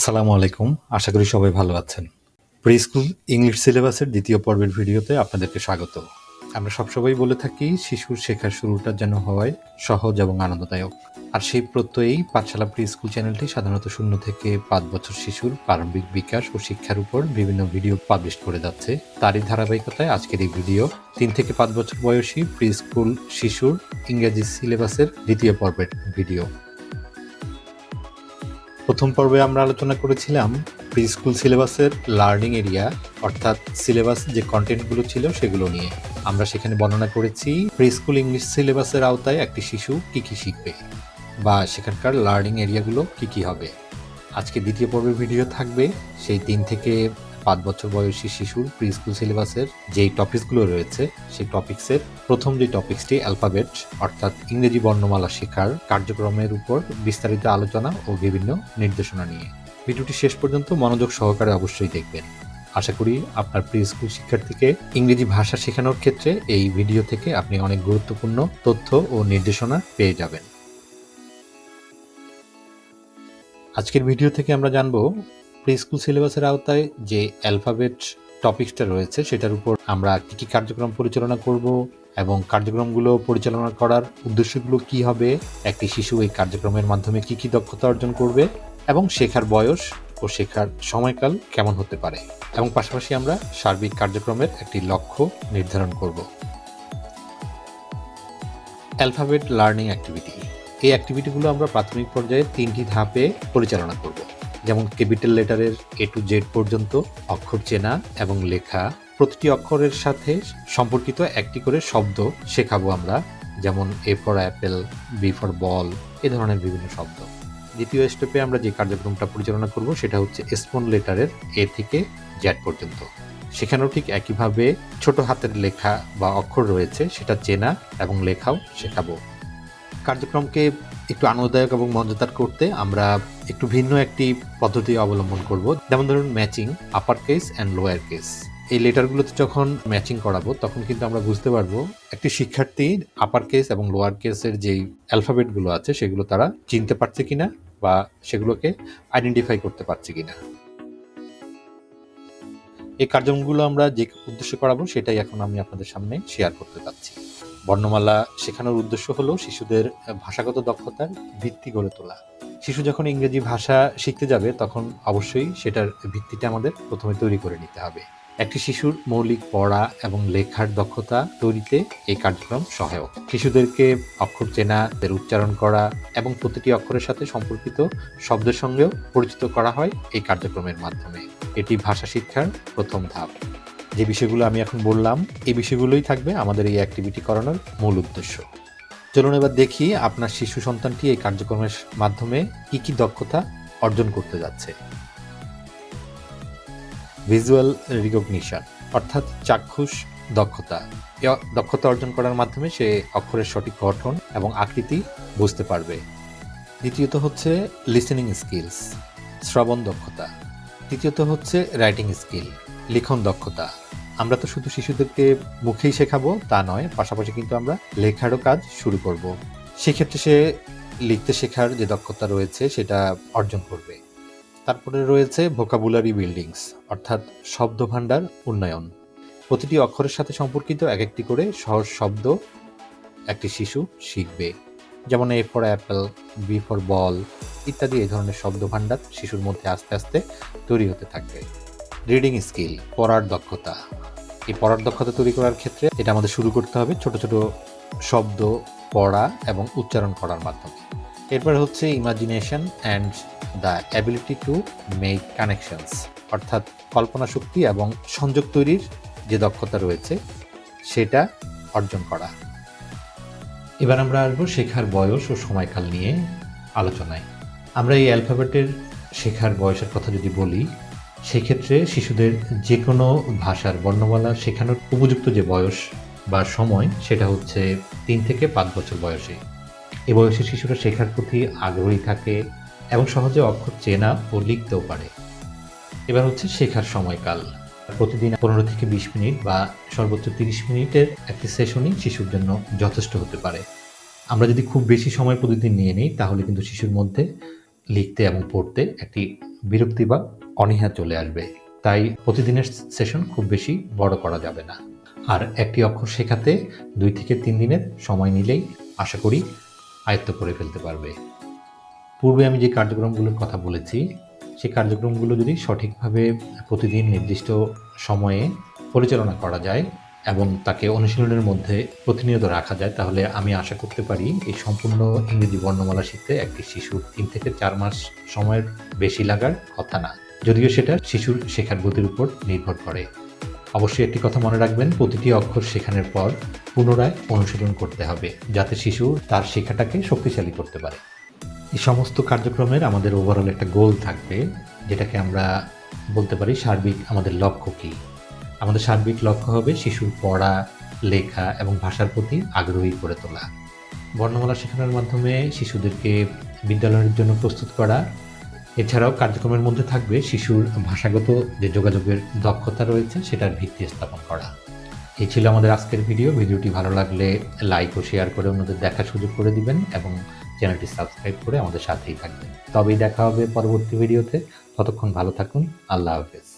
আসসালামু আলাইকুম। আশা করি সবাই ভালো আছেন। প্রি স্কুল ইংলিশ সিলেবাসের দ্বিতীয় পর্বের ভিডিওতে আপনাদেরকে স্বাগত। আমরা সবসময় বলে থাকি, শিশুর শেখার শুরুটা যেন হয় সহজ এবং আনন্দদায়ক। আর সেই প্রত্যয়েই পাঠশালা প্রি স্কুল চ্যানেলটি সাধারণত শূন্য থেকে পাঁচ বছর শিশুর প্রারম্ভিক বিকাশ ও শিক্ষার উপর বিভিন্ন ভিডিও পাবলিশ করে যাচ্ছে। তারই ধারাবাহিকতায় আজকের এই ভিডিও তিন থেকে পাঁচ বছর বয়সী প্রি স্কুল শিশুর ইংরেজি সিলেবাসের দ্বিতীয় পর্বের ভিডিও। প্রথম পর্বে আমরা আলোচনা করেছিলাম প্রি স্কুল সিলেবাসের লার্নিং এরিয়া অর্থাৎ সিলেবাস যে কন্টেন্টগুলো ছিল সেগুলো নিয়ে। আমরা সেখানে বর্ণনা করেছি প্রি স্কুল ইংলিশ সিলেবাসের আওতায় একটি শিশু কী কী শিখবে বা সেখানকার লার্নিং এরিয়াগুলো কী কী হবে। আজকে দ্বিতীয় পর্বের ভিডিও থাকবে, সেই তিন থেকে পাঁচ বছর বয়সী শিশুর প্রি স্কুল সিলেবাসের যেই টপিকসগুলো রয়েছে, সেই টপিক্সের প্রথম যে টপিক্সটি অ্যালফাবেট, অর্থাৎ ইংরেজি বর্ণমালা শেখার কার্যক্রমের উপর বিস্তারিত আলোচনা ও বিভিন্ন নির্দেশনা নিয়ে। ভিডিওটি শেষ পর্যন্ত মনোযোগ সহকারে অবশ্যই দেখবেন। আশা করি আপনার প্রি স্কুল শিক্ষার্থীকে ইংরেজি ভাষা শেখানোর ক্ষেত্রে এই ভিডিও থেকে আপনি অনেক গুরুত্বপূর্ণ তথ্য ও নির্দেশনা পেয়ে যাবেন। আজকের ভিডিও থেকে আমরা জানব প্রি স্কুল সিলেবাসের আওতায় যে অ্যালফাবেট টপিকসটা রয়েছে, সেটার উপর আমরা কী কী কার্যক্রম পরিচালনা করব এবং কার্যক্রমগুলো পরিচালনা করার উদ্দেশ্যগুলো কি হবে, একটি শিশু এই কার্যক্রমের মাধ্যমে কি কি দক্ষতা অর্জন করবে এবং শেখার বয়স ও শেখার সময়কাল কেমন হতে পারে। এবং পাশাপাশি আমরা সার্বিক কার্যক্রমের একটি লক্ষ্য নির্ধারণ করব। Alphabet learning activity. এই অ্যাক্টিভিটিগুলো আমরা প্রাথমিক পর্যায়ে তিনটি ধাপে পরিচালনা করব। যেমন ক্যাপিটাল লেটারের এ টু জেড পর্যন্ত, অক্ষর চেনা এবং লেখা। প্রতিটি অক্ষরের সাথে সম্পর্কিত একটি করে শব্দ শেখাবো আমরা, যেমন A for apple B for ball এ ধরনের বিভিন্ন শব্দ। দ্বিতীয় স্টেপে আমরা যে কার্যক্রমটা পরিচালনা করব, সেটা হচ্ছে স্পন লেটারের এ থেকে জ্যাড পর্যন্ত। সেখানেও ঠিক একইভাবে ছোট হাতের লেখা বা অক্ষর রয়েছে, সেটা চেনা এবং লেখাও শেখাবো। কার্যক্রমকে একটু আনন্দদায়ক এবং মজাদার করতে আমরা একটু ভিন্ন একটি পদ্ধতি অবলম্বন করব। যেমন ধরুন matching upper case and lower case এই লেটারগুলোতে যখন ম্যাচিং করাবো, তখন কিন্তু আমরা বুঝতে পারব একটি শিক্ষার্থী আপার কেস এবং লোয়ার কেসের যেই অ্যালফাবেটগুলো আছে, সেগুলো তারা চিনতে পারছে কিনা বা সেগুলোকে আইডেন্টিফাই করতে পারছে কিনা। এই কার্যক্রমগুলো আমরা যে উদ্দেশ্য করাবো, সেটাই এখন আমি আপনাদের সামনে শেয়ার করতে চাচ্ছি বর্ণমালা শেখানোর উদ্দেশ্য হলো শিশুদের ভাষাগত দক্ষতার ভিত্তি গড়ে তোলা। শিশু যখন ইংরেজি ভাষা শিখতে যাবে, তখন অবশ্যই সেটার ভিত্তিটা আমাদের প্রথমে তৈরি করে নিতে হবে। একটি শিশুর মৌলিক পড়া এবং লেখার দক্ষতা তৈরিতে এই কার্যক্রম সহায়ক। শিশুদেরকে অক্ষর চেনা এর উচ্চারণ করা এবং প্রতিটি অক্ষরের সাথে সম্পর্কিত শব্দের সঙ্গেও পরিচিত করা হয় এই কার্যক্রমের মাধ্যমে। এটি ভাষা শিক্ষার প্রথম ধাপ। যে বিষয়গুলো আমি এখন বললাম, এই বিষয়গুলোই থাকবে আমাদের এই অ্যাক্টিভিটি করানোর মূল উদ্দেশ্য। চলুন এবার দেখি আপনার শিশু সন্তানটি এই কার্যক্রমের মাধ্যমে কি কি দক্ষতা অর্জন করতে যাচ্ছে। ভিজুয়াল রিকগনিশন অর্থাৎ চাক্ষুষ দক্ষতা। দক্ষতা অর্জন করার মাধ্যমে সে অক্ষরের সঠিক গঠন এবং আকৃতি বুঝতে পারবে। দ্বিতীয়ত হচ্ছে লিসেনিং স্কিলস শ্রবণ দক্ষতা। তৃতীয়ত হচ্ছে রাইটিং স্কিল লিখন দক্ষতা। আমরা তো শুধু শিশুদেরকে মুখেই শেখাবো, তা নয়, পাশাপাশি কিন্তু আমরা লেখারও কাজ শুরু করব। সেক্ষেত্রে সে লিখতে শেখার যে দক্ষতা রয়েছে, সেটা অর্জন করবে। তারপরে রয়েছে ভোকাবুলারি বিল্ডিংস অর্থাৎ শব্দ ভাণ্ডার উন্নয়ন। প্রতিটি অক্ষরের সাথে সম্পর্কিত এক একটি করে সহজ শব্দ একটি শিশু শিখবে। যেমন A for apple B for ball ইত্যাদি এই ধরনের শব্দ ভাণ্ডার শিশুর মধ্যে আস্তে আস্তে তৈরি হতে থাকবে। রিডিং স্কিল পড়ার দক্ষতা। এই পড়ার দক্ষতা তৈরি করার ক্ষেত্রে এটা আমাদের শুরু করতে হবে ছোট ছোট শব্দ পড়া এবং উচ্চারণ করার মাধ্যমে। এরপর হচ্ছে imagination and the ability to make connections অর্থাৎ কল্পনা শক্তি এবং সংযোগ তৈরির যে দক্ষতা রয়েছে, সেটা অর্জন করা। এবার আমরা আসব শেখার বয়স ও সময়কাল নিয়ে আলোচনায়। আমরা এই অ্যালফাবেটের শেখার বয়সের কথা যদি বলি সেক্ষেত্রে শিশুদের যে কোনো ভাষার বর্ণমালা শেখানোর উপযুক্ত যে বয়স বা সময়, সেটা হচ্ছে তিন থেকে পাঁচ বছর বয়সে। এ বয়সে শিশুরা শেখার প্রতি আগ্রহী থাকে এবং সহজে অক্ষর চেনা ও লিখতেও পারে। এবার হচ্ছে শেখার সময়কাল। প্রতিদিন পনেরো থেকে বিশ মিনিট বা সর্বোচ্চ তিরিশ মিনিটের একটি সেশনই শিশুর জন্য যথেষ্ট হতে পারে। আমরা যদি খুব বেশি সময় প্রতিদিন নিয়ে নিই, তাহলে কিন্তু শিশুর মধ্যে লিখতে এবং পড়তে একটি বিরক্তি বা অনীহা চলে আসবে। তাই প্রতিদিনের সেশন খুব বেশি বড় করা যাবে না। আর একটি অক্ষর শেখাতে দুই থেকে তিন দিনের সময় নিলেই আশা করি আয়ত্ত করে ফেলতে পারবে। পূর্বে আমি যে কার্যক্রমগুলোর কথা বলেছি, সেই কার্যক্রমগুলো যদি সঠিকভাবে প্রতিদিন নির্দিষ্ট সময়ে পরিচালনা করা যায় এবং তাকে অনুশীলনের মধ্যে প্রতিনিয়ত রাখা যায়, তাহলে আমি আশা করতে পারি এই সম্পূর্ণ ইংরেজি বর্ণমালা শিখতে একটি শিশুর তিন থেকে চার মাস সময়ের বেশি লাগার কথা না। যদিও সেটা শিশুর শেখার গতির উপর নির্ভর করে। অবশ্যই একটি কথা মনে রাখবেন, প্রতিটি অক্ষর শেখানোর পর পুনরায় অনুশীলন করতে হবে, যাতে শিশু তার শেখাটাকে শক্তিশালী করতে পারে। এই সমস্ত কার্যক্রমের আমাদের ওভারঅল একটা গোল থাকবে, যেটাকে আমরা বলতে পারি সার্বিক আমাদের লক্ষ্য কী। আমাদের সার্বিক লক্ষ্য হবে শিশুর পড়া, লেখা এবং ভাষার প্রতি আগ্রহী করে তোলা। বর্ণমালা শেখানোর মাধ্যমে শিশুদেরকে বিদ্যালয়ের জন্য প্রস্তুত করা এছাড়াও কার্যক্রমের মধ্যে থাকবে শিশুর ভাষাগত যে যোগাযোগের দক্ষতা রয়েছে, সেটার ভিত্তি স্থাপন করা। এই ছিল আমাদের আজকের ভিডিও। ভিডিওটি ভালো লাগলে লাইক ও শেয়ার করে অন্যদের দেখার সুযোগ করে দিবেন এবং চ্যানেলটি সাবস্ক্রাইব করে আমাদের সাথেই থাকবেন। তবেই দেখা হবে পরবর্তী ভিডিওতে। ততক্ষণ ভালো থাকুন। আল্লাহ হাফেজ।